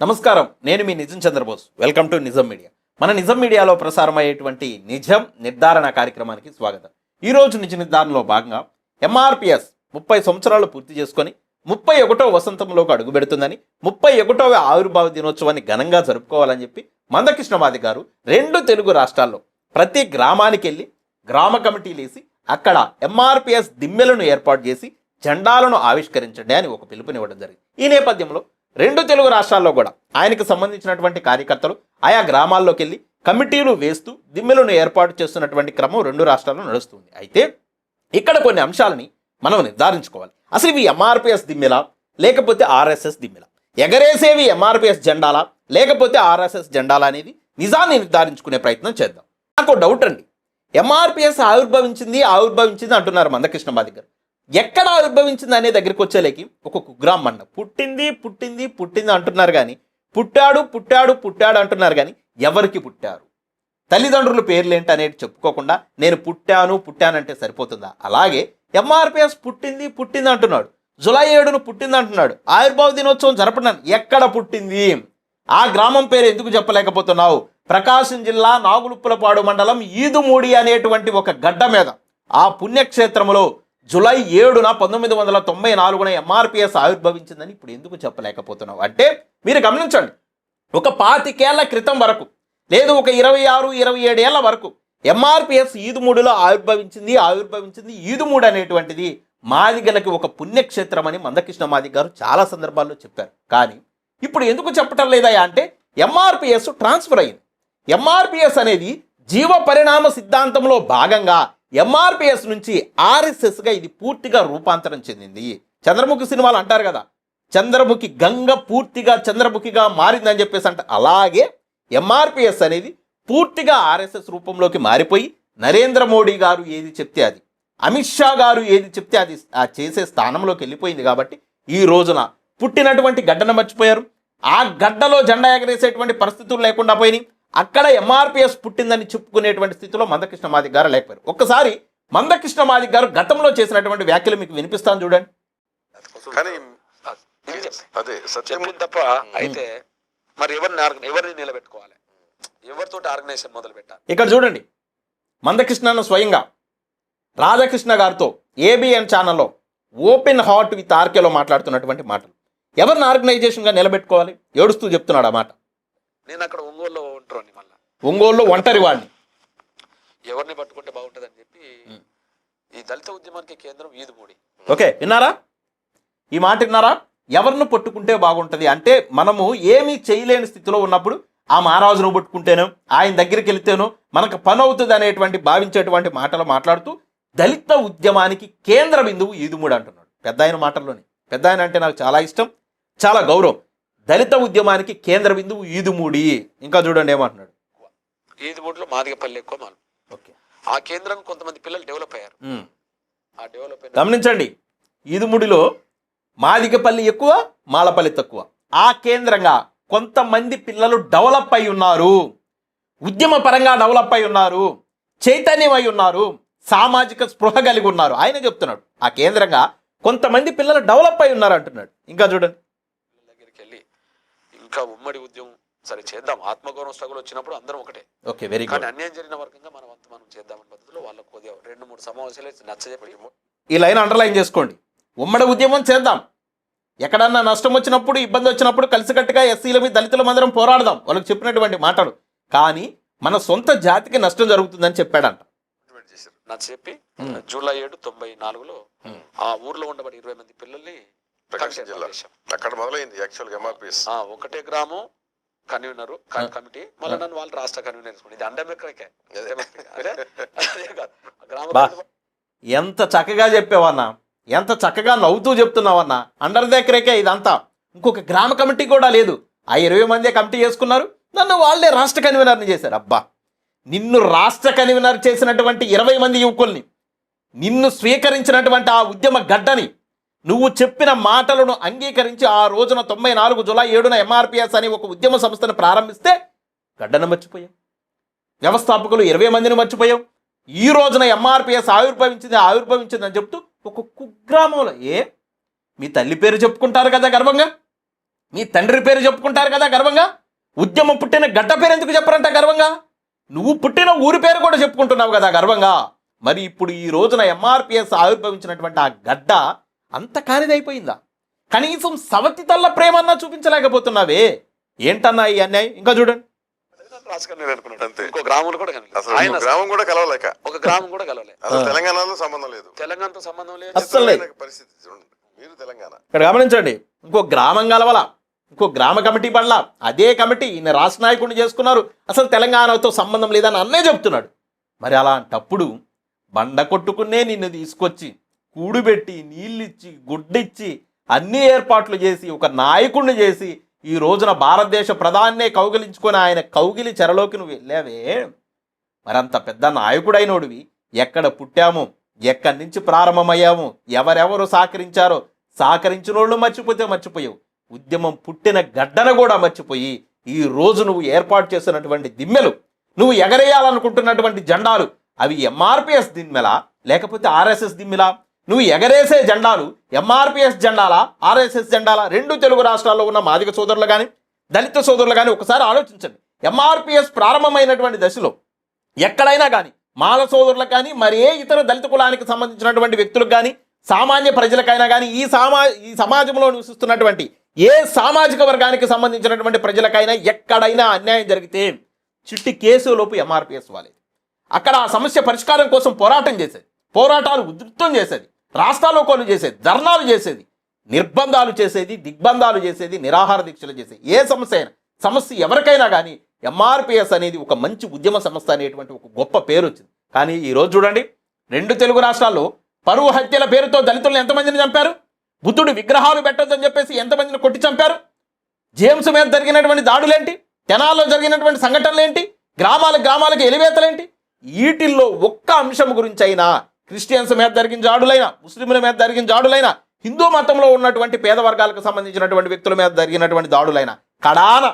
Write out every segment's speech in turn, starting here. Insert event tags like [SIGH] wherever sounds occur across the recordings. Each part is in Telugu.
నమస్కారం. నేను మీ Nijam Chandrabose. Welcome to Nijam media మన నిజం మీడియాలో ప్రసారం అయ్యేటువంటి నిజం నిర్ధారణ కార్యక్రమానికి స్వాగతం. ఈ రోజు నిజ నిర్ధారణలో భాగంగా ఎంఆర్పిఎస్ ముప్పై సంవత్సరాలు పూర్తి చేసుకొని ముప్పై ఒకటో వసంతంలోకి అడుగుపెడుతుందని ముప్పై ఒకటవ ఆవిర్భావ దినోత్సవాన్ని ఘనంగా జరుపుకోవాలని చెప్పి మందకృష్ణమాది గారు రెండు తెలుగు రాష్ట్రాల్లో ప్రతి గ్రామానికి వెళ్ళి గ్రామ కమిటీలేసి అక్కడ ఎంఆర్పిఎస్ దిమ్మెలను ఏర్పాటు చేసి జెండాలను ఆవిష్కరించండి అని ఒక పిలుపునివ్వడం జరిగింది. ఈ నేపథ్యంలో రెండు తెలుగు రాష్ట్రాల్లో కూడా ఆయనకు సంబంధించినటువంటి కార్యకర్తలు ఆయా గ్రామాల్లోకి వెళ్ళి కమిటీలు వేస్తూ దిమ్మెలను ఏర్పాటు చేస్తున్నటువంటి క్రమం రెండు రాష్ట్రాల్లో నడుస్తుంది. అయితే ఇక్కడ కొన్ని అంశాలని మనం నిర్ధారించుకోవాలి. అసలు ఇవి ఎంఆర్పిఎస్ దిమ్మెలా? లేకపోతే ఆర్ఎస్ఎస్ దిమ్మెలా? ఎగరేసేవి ఎంఆర్పిఎస్ జెండాలా? లేకపోతే ఆర్ఎస్ఎస్ జెండాలా అనేది నిజాన్ని నిర్ధారించుకునే ప్రయత్నం చేద్దాం. నాకు డౌట్ అండి. ఎంఆర్పిఎస్ ఆవిర్భవించింది ఆవిర్భవించింది అంటున్నారు మందకృష్ణ మాది ఎక్కడ ఉద్భవించింది అనే దగ్గరికి వచ్చేలేకి ఒక కుగ్రామ్ అన్న. పుట్టింది పుట్టింది పుట్టింది అంటున్నారు కానీ పుట్టాడు పుట్టాడు పుట్టాడు అంటున్నారు కానీ ఎవరికి పుట్టారు? తల్లిదండ్రుల పేర్లేంటి అనేది చెప్పుకోకుండా నేను పుట్టాను పుట్టానంటే సరిపోతుందా? అలాగే ఎంఆర్పిఎస్ పుట్టింది పుట్టింది అంటున్నాడు. జులై ఏడును పుట్టింది అంటున్నాడు. ఆవిర్భావ దినోత్సవం జరపడానికి ఎక్కడ పుట్టింది? ఆ గ్రామం పేరు ఎందుకు చెప్పలేకపోతున్నావు? ప్రకాశం జిల్లా నాగులుప్పులపాడు మండలం ఈదుమూడి అనేటువంటి ఒక గడ్డ మీద. ఆ పుణ్యక్షేత్రములో జులై ఏడున పంతొమ్మిది వందల తొంభై నాలుగున ఎంఆర్పిఎస్ ఆవిర్భవించిందని ఇప్పుడు ఎందుకు చెప్పలేకపోతున్నావు? అంటే మీరు గమనించండి. ఒక పాతికేళ్ళ క్రితం వరకు లేదు ఒక ఇరవై ఆరు ఇరవై ఏడేళ్ళ వరకు ఎంఆర్పిఎస్ ఈదుమూడులో ఆవిర్భవించింది ఆవిర్భవించింది ఈదుమూడు అనేటువంటిది మాదిగలకి ఒక పుణ్యక్షేత్రం అని మందకృష్ణ మాదిగ గారు చాలా సందర్భాల్లో చెప్పారు. కానీ ఇప్పుడు ఎందుకు చెప్పటం లేదా అంటే ఎంఆర్పిఎస్ ట్రాన్స్ఫర్ అయింది. ఎంఆర్పిఎస్ అనేది జీవ పరిణామ సిద్ధాంతంలో భాగంగా ఎంఆర్పిఎస్ నుంచి ఆర్ఎస్ఎస్గా ఇది పూర్తిగా రూపాంతరం చెందింది. చంద్రముఖి సినిమాలు అంటారు కదా. చంద్రముఖి గంగ పూర్తిగా చంద్రముఖిగా మారిందని చెప్పేసి అంటే. అలాగే ఎంఆర్పిఎస్ అనేది పూర్తిగా ఆర్ఎస్ఎస్ రూపంలోకి మారిపోయి నరేంద్ర మోడీ గారు ఏది చెప్తే అది అమిత్ షా గారు ఏది చెప్తే అది ఆ చేసే స్థానంలోకి వెళ్ళిపోయింది కాబట్టి ఈ రోజున పుట్టినటువంటి గడ్డను మర్చిపోయారు. ఆ గడ్డలో జెండా ఎగరేసేటువంటి పరిస్థితులు లేకుండా పోయినాయి. అక్కడ ఎంఆర్పిఎస్ పుట్టిందని చెప్పుకునేటువంటి స్థితిలో మందకృష్ణ మాదిక్ గారు లేకపోయారు. ఒక్కసారి మందకృష్ణ మాదిక్ గారు గతంలో చేసినటువంటి వ్యాఖ్యలు మీకు వినిపిస్తాను చూడండి. కానీ. అదే సత్యం తప్ప అయితే మరి ఎవరిని ఎవరిని నిలబెట్టుకోవాలి? ఎవరితో ఆర్గనైజేషన్ మొదలు పెట్టాలి ఇక్కడ చూడండి. మందకృష్ణను స్వయంగా రాధాకృష్ణ గారితో ఏబిఎన్ ఛానల్లో ఓపెన్ హార్ట్ విత్ ఆర్కేలో మాట్లాడుతున్నటువంటి మాటలు. ఎవరిని ఆర్గనైజేషన్గా నిలబెట్టుకోవాలి? ఏడుస్తూ చెప్తున్నాడు ఆ మాట. నేను అక్కడ ఒంగోలులో ఉంటాను మళ్ళా. ఒంగోలులో ఒంటరి వాడిని. ఎవరిని పట్టుకుంటే బాగుంటుంది అని చెప్పి ఈ దళిత ఉద్యమానికి కేంద్రం ఈదుమూడి ఓకే విన్నారా? ఈ మాట విన్నారా? ఎవరిని పట్టుకుంటే బాగుంటుంది? అంటే మనము ఏమీ చేయలేని స్థితిలో ఉన్నప్పుడు ఆ మహారాజును పట్టుకుంటేనో ఆయన దగ్గరికి వెళితేనో మనకు పని అవుతుంది అనేటువంటి భావించేటువంటి మాటలు మాట్లాడుతూ దళిత ఉద్యమానికి కేంద్ర బిందువు ఈదుముడు అంటున్నాడు. పెద్ద ఆయన మాటల్లోనే. పెద్ద ఆయన అంటే నాకు చాలా ఇష్టం చాలా గౌరవం. దళిత ఉద్యమానికి కేంద్ర బిందువు ఈదుమూడి. ఇంకా చూడండి ఏమంటున్నాడు. ఈదుమూడిలో మాదిగపల్లి ఎక్కువ మాలు. ఓకే. ఆ కేంద్రం కొంతమంది పిల్లలు డెవలప్ అయ్యారు. ఆ డెవలప్ గమనించండి ఈదుముడిలో మాదిగపల్లి ఎక్కువ మాలపల్లి తక్కువ. ఆ కేంద్రంగా కొంతమంది పిల్లలు డెవలప్ అయి ఉన్నారు. ఉద్యమ పరంగా డెవలప్ అయి ఉన్నారు. చైతన్యం అయి ఉన్నారు. సామాజిక స్పృహ కలిగి ఉన్నారు. ఆయన చెప్తున్నాడు ఆ కేంద్రంగా కొంతమంది పిల్లలు డెవలప్ అయి ఉన్నారు అంటున్నాడు. ఇంకా చూడండి. ఇంకా ఉమ్మడి ఉద్యమం సరే చేద్దాం. ఆత్మగౌరవం స్ట్రగుల్ వచ్చినప్పుడు అందరం ఒకటే. ఓకే వెరీ కానీ అన్యాయం జరిగిన వర్గంగా మనం అంత మనం చేద్దామని పద్ధతిలో వాళ్ళకు కొద్దిగా రెండు మూడు సమావేశాలు నచ్చజెప్పి ఈ లైన్ అండర్లైన్ చేసుకోండి. ఉమ్మడి ఉద్యమం చేద్దాం. ఎక్కడన్నా నష్టం వచ్చినప్పుడు ఇబ్బంది వచ్చినప్పుడు కలిసికట్టుగా ఎస్సీల మీద దళితుల మందరం పోరాడదాం. వాళ్ళకి చెప్పినటువంటి మాటలు. కానీ మన సొంత జాతికి నష్టం జరుగుతుందని చెప్పాడంట. నచ్చ చెప్పి Hmm. జూలై ఏడు తొంభై నాలుగులో Hmm. ఆ ఊర్లో ఉండబడి ఇరవై మంది పిల్లల్ని ప్రకాశం జిల్లా. అక్కడ మొదలైంది యాక్చువల్గా ఎంఆర్పిఎస్ ఆ, ఒకటే గ్రామం కన్వీనర్. కమిటీ. మళ్ళీ నన్ను వాళ్ళు రాష్ట్ర కన్వీనర్ ఇది అండమెక్కడికే [LAUGHS] ఎంత చక్కగా చెప్పావన్నా ఎంత చక్కగా నవ్వుతూ చెప్తున్నావన్నా అండర్ దగ్గరేకే ఇదంతా. ఇంకొక గ్రామ కమిటీ కూడా లేదు. ఆ ఇరవై మంది కమిటీ చేసుకున్నారు. నన్ను వాళ్ళే రాష్ట్ర కన్వీనర్ని చేశారు. అబ్బా నిన్ను రాష్ట్ర కన్వీనర్ చేసినటువంటి ఇరవై మంది యువకుల్ని నిన్ను స్వీకరించినటువంటి ఆ ఉద్యమ గడ్డని నువ్వు చెప్పిన మాటలను అంగీకరించి ఆ రోజున తొంభై నాలుగు జులై ఏడున ఎంఆర్పిఎస్ అని ఒక ఉద్యమ సంస్థను ప్రారంభిస్తే గడ్డను మర్చిపోయాం వ్యవస్థాపకులు ఇరవై మందిని మర్చిపోయాం ఈ రోజున ఎంఆర్పిఎస్ ఆవిర్భవించింది ఆవిర్భవించింది అని చెప్తూ ఒక కుగ్రామంలో ఏ? మీ తల్లి పేరు చెప్పుకుంటారు కదా గర్వంగా? మీ తండ్రి పేరు చెప్పుకుంటారు కదా గర్వంగా? ఉద్యమం పుట్టిన గడ్డ పేరు ఎందుకు చెప్పరంట గర్వంగా? నువ్వు పుట్టిన ఊరి పేరు కూడా చెప్పుకుంటున్నావు కదా గర్వంగా? మరి ఇప్పుడు ఈ రోజున ఎంఆర్పిఎస్ ఆవిర్భవించినటువంటి ఆ గడ్డ అంత కానిదైపోయిందా? కనీసం సవతి తల్ల ప్రేమన్నా చూపించలేకపోతున్నావే. ఏంటన్నా ఈ అన్యాయం? ఇంకా చూడండి. రాజకీయాలు అనుకున్నాడు అంతే. ఇంకో గ్రామంలో కూడా కనలేదు అసలు ఆయన గ్రామం కూడా కలవలేక. ఒక గ్రామం కూడా కలవలే అసలు తెలంగాణలో సంబంధం లేదు. తెలంగాణతో సంబంధం లేదు. అస్సలు లేదు. చిత్రమైన పరిస్థితి. చూడండి. మీరు తెలంగాణ. ఇక్కడ గమనించండి. ఇంకో గ్రామం కలవాల. ఇంకో గ్రామ కమిటీ పడలా. అదే కమిటీ ఈయన రాష్ట్ర నాయకుడిని చేసుకున్నారు. అసలు తెలంగాణతో సంబంధం లేదని అన్నే చెప్తున్నాడు. మరి అలాంటప్పుడు బండ కొట్టుకునే నిన్ను తీసుకొచ్చి కూడుబెట్టి నీళ్ళిచ్చి గుడ్డిచ్చి అన్ని ఏర్పాట్లు చేసి ఒక నాయకుడిని చేసి ఈ రోజున భారతదేశ ప్రధాన్నే కౌగిలించుకొని ఆయన కౌగిలి చెరలోకి నువ్వు వెళ్ళావే. మరంత పెద్ద నాయకుడైనోడివి. ఎక్కడ పుట్టాము? ఎక్కడి నుంచి ప్రారంభమయ్యాము? ఎవరెవరు సహకరించారో? సహకరించిన వాళ్ళు మర్చిపోతే మర్చిపోయావు. ఉద్యమం పుట్టిన గడ్డను కూడా మర్చిపోయి ఈ రోజు నువ్వు ఏర్పాటు చేసినటువంటి దిమ్మెలు నువ్వు ఎగరేయాలనుకుంటున్నటువంటి జెండాలు అవి ఎంఆర్పిఎస్ దిమ్మెలా? లేకపోతే ఆర్ఎస్ఎస్ దిమ్మెలా? నువ్వు ఎగరేసే జెండాలు ఎంఆర్పిఎస్ జెండాలా ఆర్ఎస్ఎస్ జెండాలా రెండు తెలుగు రాష్ట్రాల్లో ఉన్న మాదిక సోదరులు కానీ దళిత సోదరులు కానీ ఒకసారి ఆలోచించండి. ఎంఆర్పిఎస్ ప్రారంభమైనటువంటి దశలో ఎక్కడైనా కానీ మాల సోదరులకు కానీ మరి ఏ ఇతర దళిత కులానికి సంబంధించినటువంటి వ్యక్తులకు కానీ సామాన్య ప్రజలకైనా కానీ ఈ సామా ఈ సమాజంలో నివసిస్తున్నటువంటి ఏ సామాజిక వర్గానికి సంబంధించినటువంటి ప్రజలకైనా ఎక్కడైనా అన్యాయం జరిగితే చిట్టి కేసులోపు ఎంఆర్పిఎస్ వాలేదు అక్కడ ఆ సమస్య పరిష్కారం కోసం పోరాటం చేసేది పోరాటాలు ఉధృతం చేసేది రాష్ట్రాలోకాలు చేసేది ధర్నాలు చేసేది నిర్బంధాలు చేసేది దిగ్బంధాలు చేసేది నిరాహార దీక్షలు చేసేది. ఏ సమస్య అయినా సమస్య ఎవరికైనా కానీ ఎంఆర్పిఎస్ అనేది ఒక మంచి ఉద్యమ సంస్థ అనేటువంటి ఒక గొప్ప పేరు వచ్చింది. కానీ ఈ రోజు చూడండి రెండు తెలుగు రాష్ట్రాల్లో పరువు హత్యల పేరుతో దళితులను ఎంతమందిని చంపారు? బుద్ధుడు విగ్రహాలు పెట్టొద్దని చెప్పేసి ఎంతమందిని కొట్టి చంపారు? జేమ్స్ మీద జరిగినటువంటి దాడులేంటి? తెనాల్లో జరిగినటువంటి సంఘటనలు ఏంటి గ్రామాల గ్రామాలకు ఎలివేతలేంటి? వీటిల్లో ఒక్క అంశం గురించి అయినా క్రిస్టియన్స్ మీద జరిగిన జాడులైనా ముస్లింల మీద జరిగిన జాడులైనా హిందూ మతంలో ఉన్నటువంటి పేద వర్గాలకు సంబంధించినటువంటి వ్యక్తుల మీద జరిగినటువంటి దాడులైనా కడాన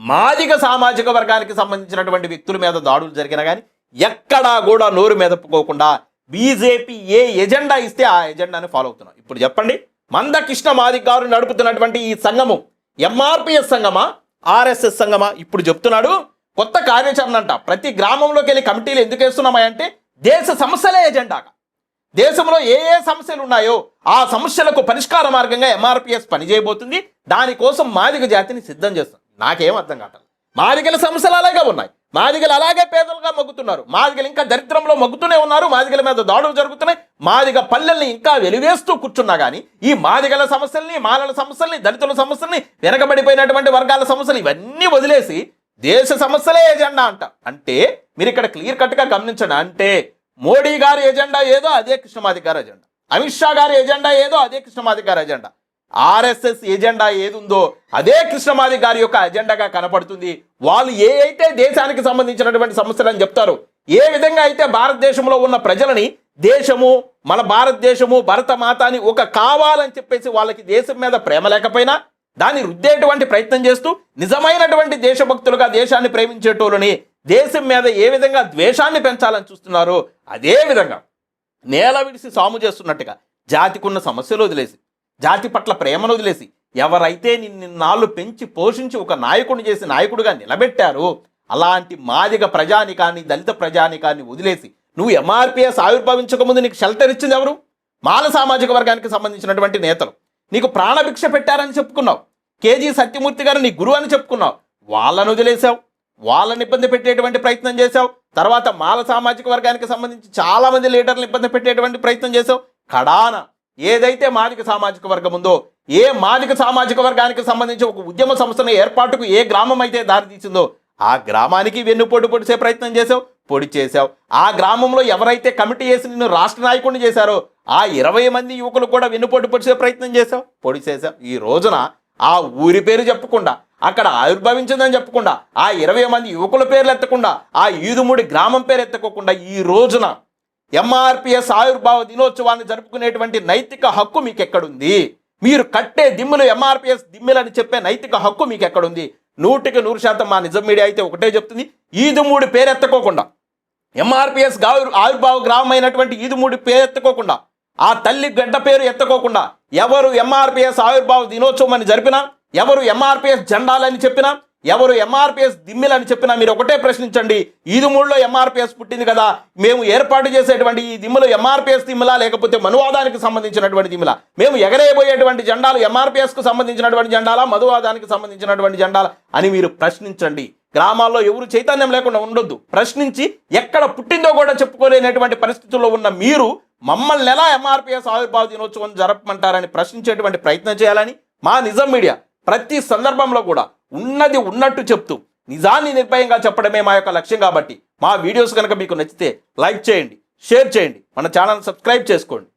మాదిగ సామాజిక వర్గానికి సంబంధించినటువంటి వ్యక్తుల మీద దాడులు జరిగినా కానీ ఎక్కడా కూడా నోరు మెదపుకోకుండా బీజేపీ ఏ ఎజెండా ఇస్తే ఆ ఎజెండాని ఫాలో అవుతున్నాం. ఇప్పుడు చెప్పండి మందకృష్ణ మాదిక్ గారు నడుపుతున్నటువంటి ఈ సంఘము ఎంఆర్పిఎస్ సంఘమా ఆర్ఎస్ఎస్ సంఘమా? ఇప్పుడు చెప్తున్నాడు కొత్త కార్యాచరణ అంట. ప్రతి గ్రామంలోకి వెళ్ళి కమిటీలు ఎందుకు వేస్తున్నామా అంటే దేశ సమస్యలే ఎజెండాగా. దేశంలో ఏ ఏ సమస్యలు ఉన్నాయో ఆ సమస్యలకు పరిష్కార మార్గంగా ఎంఆర్పిఎస్ పనిచేయబోతుంది. దానికోసం మాదిగ జాతిని సిద్ధం చేస్తుంది నాకేం అర్థం కావట్లేదు. మాదిగల సమస్యలు అలాగే ఉన్నాయి. మాదిగలు అలాగే పేదలుగా మగ్గుతున్నారు. మాదిగలు ఇంకా దరిద్రంలో మగ్గుతూనే ఉన్నారు. మాదిగల మీద దాడులు జరుగుతున్నాయి. మాదిగ పల్లెల్ని ఇంకా వెలివేస్తూ కూర్చున్నా కానీ ఈ మాదిగల సమస్యల్ని మాలల సమస్యల్ని దళితుల సమస్యల్ని వెనకబడిపోయినటువంటి వర్గాల సమస్యలు ఇవన్నీ వదిలేసి దేశ సమస్యలే ఎజెండా అంట. అంటే మీరు ఇక్కడ క్లియర్ కట్గా గమనించండి. అంటే మోడీ గారి ఎజెండా ఏదో అదే కృష్ణమాధికార ఎజెండా. అమిత్ షా గారి ఎజెండా ఏదో అదే కృష్ణమాధికార ఎజెండా. ఆర్ఎస్ఎస్ ఎజెండా ఏది ఉందో అదే కృష్ణమాది గారి యొక్క ఎజెండాగా కనపడుతుంది. వాళ్ళు ఏ అయితే దేశానికి సంబంధించినటువంటి సమస్యలని చెప్తారు ఏ విధంగా అయితే భారతదేశంలో ఉన్న ప్రజలని దేశము మన భారతదేశము భరతమాత అని ఒక కావాలని చెప్పేసి వాళ్ళకి దేశం మీద ప్రేమ లేకపోయినా దాన్ని రుద్దేటువంటి ప్రయత్నం చేస్తూ నిజమైనటువంటి దేశభక్తులుగా దేశాన్ని ప్రేమించేటోళ్ళని దేశం మీద ఏ విధంగా ద్వేషాన్ని పెంచాలని చూస్తున్నారో అదే విధంగా నేల విడిసి సాము చేస్తున్నట్టుగా జాతికున్న సమస్యలు వదిలేసి జాతి పట్ల ప్రేమను వదిలేసి ఎవరైతే నిన్నాళ్ళు పెంచి పోషించి ఒక నాయకుడిని చేసి నాయకుడిగా నిలబెట్టారో అలాంటి మాదిగ ప్రజానికాన్ని దళిత ప్రజానికాన్ని వదిలేసి నువ్వు ఎంఆర్పిఎస్ ఆవిర్భవించకముందు నీకు షెల్టర్ ఇచ్చింది ఎవరు? మాల సామాజిక వర్గానికి సంబంధించినటువంటి నేతలు. నీకు ప్రాణభిక్ష పెట్టారని చెప్పుకున్నావు. కేజీ సత్యమూర్తి గారు నీ గురువు అని చెప్పుకున్నావు. వాళ్ళను వదిలేసావు వాళ్ళని ఇబ్బంది పెట్టేటువంటి ప్రయత్నం చేశావు. తర్వాత మాల సామాజిక వర్గానికి సంబంధించి చాలా మంది ఇబ్బంది పెట్టేటువంటి ప్రయత్నం చేశావు. కడాన ఏదైతే మాదిక సామాజిక వర్గం ఉందో ఏ మాదిక సామాజిక వర్గానికి సంబంధించి ఒక ఉద్యమ సంస్థను ఏర్పాటుకు ఏ గ్రామం అయితే దారితీసిందో ఆ గ్రామానికి వెన్నుపోటు పొడిచే ప్రయత్నం చేసావు పొడి చేశావు. ఆ గ్రామంలో ఎవరైతే కమిటీ వేసి నిన్ను రాష్ట్ర నాయకుడిని చేశారో ఆ ఇరవై మంది యువకులు కూడా వెన్నుపోటు పొడిచే ప్రయత్నం చేశావు పొడి చేశావు. ఈ రోజున ఆ ఊరి పేరు చెప్పకుండా అక్కడ ఆవిర్భవించిందని చెప్పకుండా ఆ ఇరవై మంది యువకుల పేర్లు ఎత్తకుండా ఆ ఈదుముడి గ్రామం పేరు ఎత్తుకోకుండా ఈ రోజున ఎంఆర్పిఎస్ ఆవిర్భావ దినోత్సవాన్ని జరుపుకునేటువంటి నైతిక హక్కు మీకు ఎక్కడుంది మీరు కట్టే దిమ్ములు ఎంఆర్పిఎస్ దిమ్ములని చెప్పే నైతిక హక్కు మీకు ఎక్కడుంది నూటికి నూరు శాతం మా నిజం మీడియా అయితే ఒకటే చెప్తుంది ఈదుమూడి పేరు ఎత్తుకోకుండా ఎంఆర్పిఎస్ గావి ఆవిర్భావ గ్రామం అయినటువంటి ఈదుమూడి పేరు ఎత్తుకోకుండా ఆ తల్లి గడ్డ పేరు ఎత్తుకోకుండా ఎవరు ఎంఆర్పిఎస్ ఆవిర్భావ దినోత్సవం అని జరిపినా ఎవరు ఎంఆర్పిఎస్ జెండాలని చెప్పినా ఎవరు ఎంఆర్పిఎస్ దిమ్మిలని చెప్పినా మీరు ఒకటే ప్రశ్నించండి. ఈదుమూడులో ఎంఆర్పిఎస్ పుట్టింది కదా మేము ఏర్పాటు చేసేటువంటి ఈ దిమ్ములు ఎంఆర్పిఎస్ దిమ్ములా లేకపోతే మనువాదానికి సంబంధించినటువంటి దిమ్ములా? మేము ఎగరేయబోయేటువంటి జెండాలు ఎంఆర్పిఎస్కు సంబంధించినటువంటి జెండాలా మధువాదానికి సంబంధించినటువంటి జెండాలా అని మీరు ప్రశ్నించండి. గ్రామాల్లో ఎవరు చైతన్యం లేకుండా ఉండొద్దు. ప్రశ్నించి ఎక్కడ పుట్టిందో కూడా చెప్పుకోలేనటువంటి పరిస్థితుల్లో ఉన్న మీరు మమ్మల్ని ఎలా ఎంఆర్పిఎస్ ఆవిర్భావ దినోత్సవం జరపమంటారని ప్రశ్నించేటువంటి ప్రయత్నం చేయాలని మా నిజం మీడియా ప్రతి సందర్భంలో కూడా ఉన్నది ఉన్నట్టు చెప్తూ నిజాన్ని నిర్భయంగా చెప్పడమే మా యొక్క లక్ష్యం కాబట్టి మా వీడియోస్ కనుక మీకు నచ్చితే లైక్ చేయండి షేర్ చేయండి మన ఛానల్ సబ్స్క్రైబ్ చేసుకోండి.